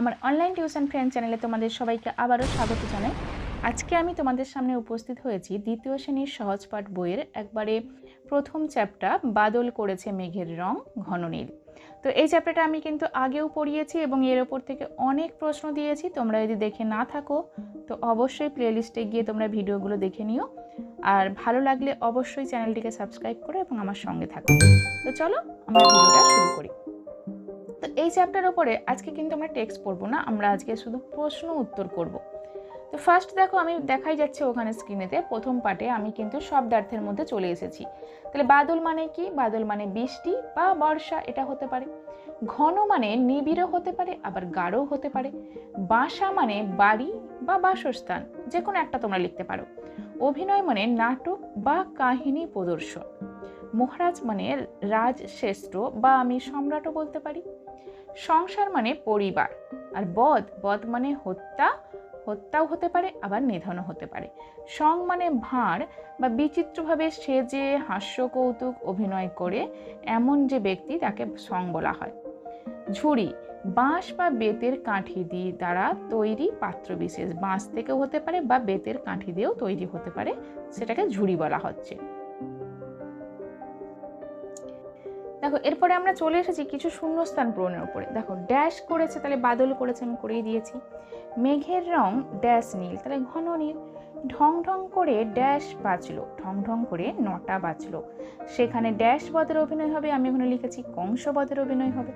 আমার online tuition friend চ্যানেলে তোমাদের সবাইকে আবারও স্বাগত জানাই। আজকে আমি তোমাদের সামনে উপস্থিত হয়েছি দ্বিতীয় শ্রেণির সহজ পাঠ বইয়ের একবারে প্রথম চ্যাপ্টার বাদল করেছে মেঘের রং, ঘন নীল। তো এই চ্যাপ্টারটা আমি কিন্তু আগেও পড়িয়েছি এবং এর ওপর থেকে অনেক প্রশ্ন দিয়েছি, তোমরা যদি দেখে না থাকো, তো অবশ্যই প্লেলিস্টে গিয়ে তোমরা ভিডিওগুলো দেখে নিও। আর ভালো লাগলে অবশ্যই চ্যানেলটিকে সাবস্ক্রাইব করো এবং আমার সঙ্গে থাকো। তো চলো আমরা ভিডিওটা শুরু করি। তো এই চ্যাপ্টার ওপরে আজকে কিন্তু আমরা টেক্সট পড়ব না, আমরা আজকে শুধু প্রশ্ন উত্তর করব। তো ফার্স্ট দেখো আমি দেখাই যাচ্ছে ওখানে স্ক্রিনেতে প্রথম পার্টে আমি কিন্তু শব্দার্থের মধ্যে চলে এসেছি। তাহলে বাদল মানে কি? বাদল মানে বৃষ্টি বা বর্ষা, এটা হতে পারে। ঘন মানে নিবিড়ও হতে পারে, আবার গাঢ়ও হতে পারে। বাসা মানে বাড়ি বা বাসস্থান যে কোনো একটা তোমরা লিখতে পারো। অভিনয় মানে নাটক বা কাহিনী প্রদর্শন। মহারাজ মানে রাজশ্রেষ্ঠ বা আমি সম্রাটও বলতে পারি। সংসার মানে পরিবার, আর বধ বধ মানে হত্যা, হত্যাও হতে পারে, আবার নিধনও হতে পারে। সং মানে ভাঁড় বা বিচিত্রভাবে সেজে হাস্য, কৌতুক, অভিনয় করে এমন যে ব্যক্তি তাকে সং বলা হয়। ঝুড়ি, বাঁশ বা বেতের কাঠি দিয়ে দ্বারা তৈরি পাত্র বিশেষ। বাঁশ থেকেও হতে পারে বা বেতের কাঠি দিয়েও তৈরি হতে পারে, সেটাকে ঝুড়ি বলা হচ্ছে। দেখো, এরপরে আমরা চলে এসেছি কিছু শূন্যস্থান পূরণের উপরে। দেখো ড্যাশ করেছে, তাহলে বাদল করেছে, আমি করেই দিয়েছি। মেঘের রং ড্যাশ নীল, তাহলে ঘন নীল। ঢং ঢং করে ড্যাশ বাজলো, ঢং ঢং করে নটা বাজলো। সেখানে ড্যাশ বদের অভিনয় হবে, আমি ওখানে লিখেছি কংসবদের অভিনয় হবে।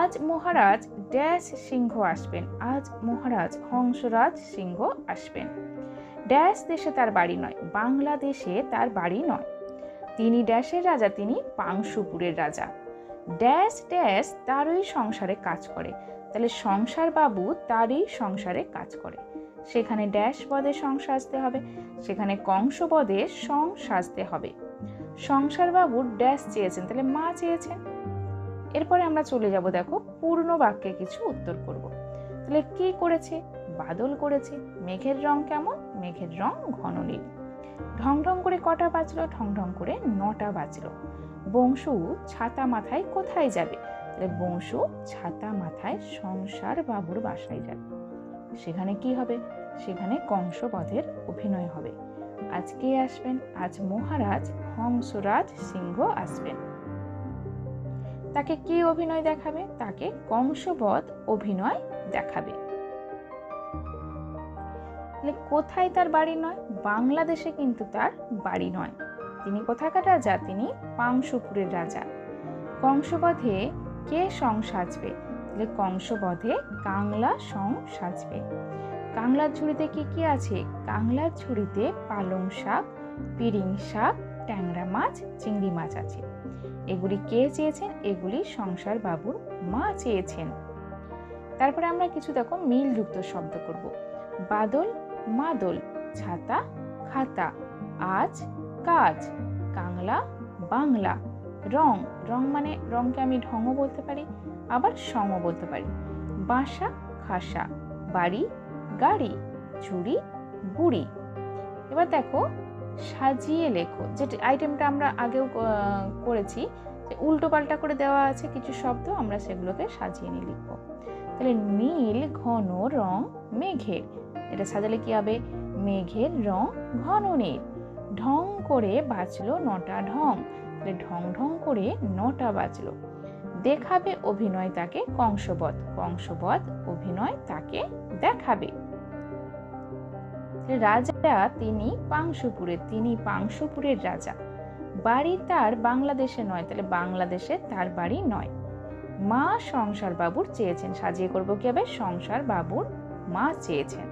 আজ মহারাজ ড্যাশ সিংহ আসবেন, আজ মহারাজ হংসরাজ সিংহ আসবেন। ড্যাশ দেশে তার বাড়ি নয়, বাংলাদেশে তার বাড়ি নয়। তিনি ড্যাশের রাজা, তিনি পাংশুপুরের রাজা। ড্যাশ ড্যাশ তারই সংসারে কাজ করে। তাহলে সংসার বাবু তারই সংসারে কাজ করে। সেখানে ড্যাশ পদে সং সাজতে হবে, সেখানে কংস পদে সং সাজতে হবে। সংসার বাবুর ড্যাশ চেয়েছেন, তাহলে মা চেয়েছেন। এরপরে আমরা চলে যাব, দেখো, পূর্ণ বাক্যে কিছু উত্তর করব। তাহলে কি করেছে? বাদল করেছে। মেঘের রং কেমন? মেঘের রং ঘন নীল। ঢং ঢং করে কটা বাজলো? ঢং ঢং করে নটা বাজলো। বংশু ছাতা মাথায় কোথায় যাবে? বংশু ছাতা মাথায় সংসার বাবুর বাসায় যাবে। সেখানে কি হবে? সেখানে কংসবধের অভিনয় হবে। আজকে আসবেন, আজ মহারাজ হংসরাজ সিংহ আসবেন। তাকে কি অভিনয় দেখাবে? তাকে কংসবধ অভিনয় দেখাবে। তাহলে কোথায় তার বাড়ি নয়? বাংলাদেশে কিন্তু তার বাড়ি নয়। তিনি কোথাকার রাজা? তিনি পাংশুপুরের রাজা। কংসবধে কে সং সাজবে? তাহলে কংসবধে কাংলা সং সাজবে। কাংলার ঝুড়িতে কি কি আছে? কাংলার ঝুড়িতে পালং শাক, পিরিং শাক, ট্যাংরা মাছ, চিংড়ি মাছ আছে। এগুলি কে চেয়েছেন? এগুলি সংসার বাবুর মা চেয়েছেন। তারপরে আমরা কিছু দেখো মিলযুক্ত শব্দ করব। বাদল মাদল, ছাতা, খাতা আজ কাজ কাংলা, বাংলা। রং রং মানে রংকে আমি ঢঙও বলতে পারি, আবার সঙও বলতে পারি। বাসা, খাসা, বাড়ি, গাড়ি চুড়ি বুড়ি। এবার দেখো, সাজিয়ে লেখো। যে আইটেমটা আমরা আগেও করেছি উল্টো পাল্টা করে দেওয়া আছে, কিছু শব্দ, আমরা সেগুলোকে সাজিয়ে নিয়ে লিখব। তাহলে নীল ঘন রং মেঘের। এটা সাজালে কি হবে? মেঘের রং ঘন নীল। ঢং করে বাঁচলো নটা ঢং। তাহলে ঢং ঢং করে নটা বাজলো। দেখাবে অভিনয় তাকে কংসবধ। কংসবধ অভিনয় তাকে দেখাবে। রাজা তিনি পাংশুপুরের তিনি পাংশুপুরের রাজা। বাড়ি তার বাংলাদেশে নয়, তাহলে বাংলাদেশে তার বাড়ি নয়। মা সংসার বাবুর চেয়েছেন। সাজিয়ে করব কি হবে সংসার বাবুর মা চেয়েছেন।